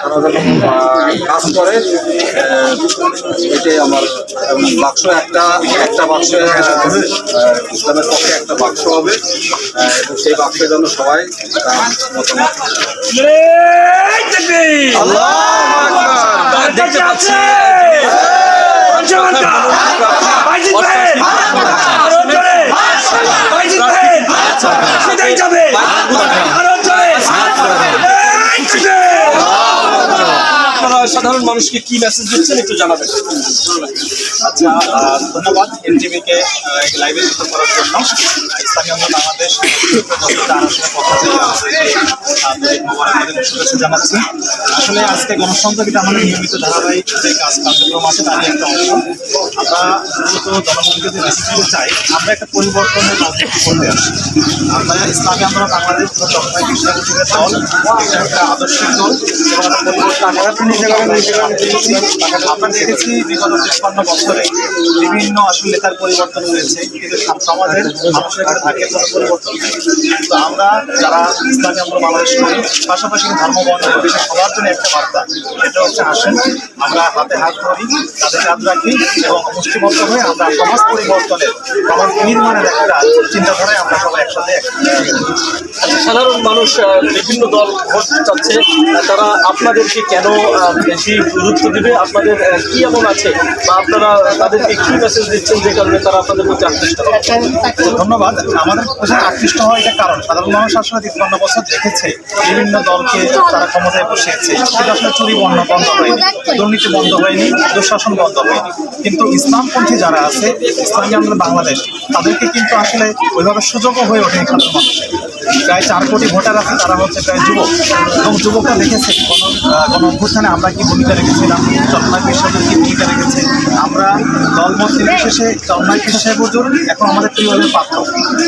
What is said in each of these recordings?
তারা কাজ করে এটাই আমার বাক্স একটা একটা বাক্সে ইসলামের পক্ষে একটা বাক্স হবে এবং সেই বাক্সের জন্য সবাই মতামত দেখতে পাচ্ছি। আপনারা সাধারণ মানুষকে কি মেসেজ দিচ্ছেন একটু জানাবেন। আচ্ছা ধন্যবাদ এনটিভিকে লাইভে যুক্ত করার জন্য। ইসলামী আন্দোলন বাংলাদেশ শুভেচ্ছা জানাচ্ছি। আসলে আজকে গণসংযোগিতা আমাদের নিয়মিত ধারাবাহিক যে কাজ, কার্যক্রম আছে, তারই একটা অংশ। আমরা মূলত জনগণকে যে মেসেজ চাই, আমরা একটা পরিবর্তনের রাজনীতি করতে আসি। আমরা ইসলামী আন্দোলন বাংলাদেশ দল একটা আদর্শিক দল। এবং আমরা পরিবর্তন আমরা দেখেছি বিগত তেপ্পান্ন বছরে বিভিন্ন আসলে নেতার পরিবর্তন হয়েছে কিন্তু সমাজের মানুষের কোনো পরিবর্তন তো আমরা যারা ইসলামী আমরা বাংলাদেশ করি পাশাপাশি ধর্ম বর্ণ সবার জন্য একটা বার্তা এটা হচ্ছে আসেন আমরা হাতে হাত ধরি তাদের হাত রাখি এবং মুষ্টিবদ্ধ হয়ে আমরা সমাজ পরিবর্তনের সমাজ নির্মাণের একটা চিন্তাধারায় আমরা সবাই একসাথে এক- সাধারণ মানুষ বিভিন্ন দল ভোট চাচ্ছে। তারা আপনাদেরকে কেন বেশি গুরুত্ব দিবে? আপনাদের কি এমন আছে? বা আপনারা তাদেরকে কি মেসেজ দিচ্ছেন যে কারণে তারা আপনাদের প্রতি আকৃষ্ট ধন্যবাদ। আমাদের পেছনে আকৃষ্ট হওয়া এটা কারণ। সাধারণ মানুষ আসলে তিপ্পান্ন বছর দেখেছে বিভিন্ন দলকে তারা ক্ষমতায় বসিয়েছে। সেটা আসলে চুরি বন্ধ বন্ধ হয়নি। দুর্নীতি বন্ধ হয়নি দুঃশাসন বন্ধ হয়নি। কিন্তু ইসলামপন্থী যারা আছে ইসলামী আন্দোলন বাংলাদেশ তাদেরকে কিন্তু আসলে ওইভাবে সুযোগও হয়ে ওঠেনি ছাত্র মানুষের। প্রায় চার কোটি ভোটার আছে তারা হচ্ছে প্রায় যুবক। এবং যুবকরা দেখেছে আহ, গণ অভ্যুত্থানে আমরা কি ভূমিকা রেখেছিলাম চন্দ্রনাথ বিশ্বাসের কি ভূমিকা রেখেছে? দলমত নির্বিশেষে চন্দ্রনাথ বিশ্বাসের হুজুর এখন আমাদের প্রিয়দের পাত্র।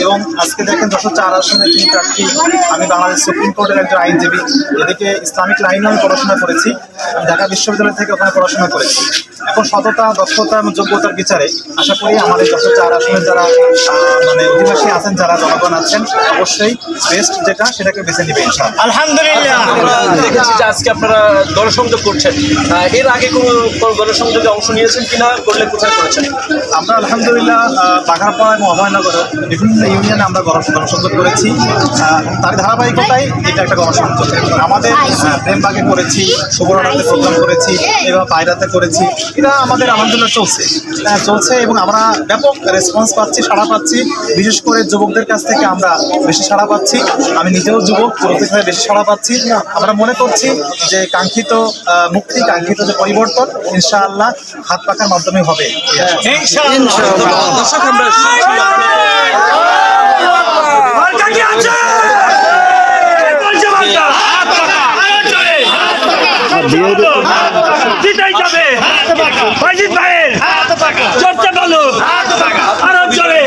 এবং আজকে দেখেন যশো চার আসনে তিনি প্রার্থী। আমি বাংলাদেশ সুপ্রিম কোর্টের একজন আইনজীবী। এদিকে ইসলামিক লাইনে আমি পড়াশোনা করেছি। আমি ঢাকা বিশ্ববিদ্যালয় থেকে ওখানে পড়াশোনা করেছি। এখন সততা দক্ষতা এবং যোগ্যতার বিচারে আশা করি আমাদের যশো চার আসনের যারা মানে অধিবাসী আছেন যারা জনগণ আছেন অবশ্যই বেস্ট যেটা সেটাকে বেছে নেবে ইনশাআল্লাহ। আমরা দেখেছি যে আজকে আপনারা গণসংযোগ করছেন। এর আগে কোনো কোনো গণসংযোগে অংশ নিয়েছেন কিনা করলে কোথায় করেছেন? আমরা আলহামদুলিল্লাহ বাঘারপাড়া এবং অভয়নগর বিভিন্ন ইউনিয়নে আমরা গণ- গণসংযোগ করেছি। তার ধারাবাহিকতায় এটা একটা গণসংযোগ আমাদের প্রেমবাগে করেছি সুবর্ণাতে প্রোগ্রাম করেছি এবার পায়রাতে করেছি। এটা আমাদের আলহামদুলিল্লাহ চলছে। চলছে এবং আমরা ব্যাপক রেসপন্স পাচ্ছি, সাড়া পাচ্ছি। বিশেষ করে যুবকদের কাছ থেকে আমরা বেশি সাড়া পাচ্ছি। আমি নিজেও যুবক কাছে বেশি সাড়া পাচ্ছি। আমরা মনে করছি যে কাঙ্ক্ষিত মুক্তি, কাঙ্ক্ষিত যে পরিবর্তন, ইনশাআল্লাহ হাত পাখার মাধ্যমে হবে। দর্শক আমরা জিতাই যাবে বাইজিৎ ভাইয়ের চর্চা বলো আরও জোরে।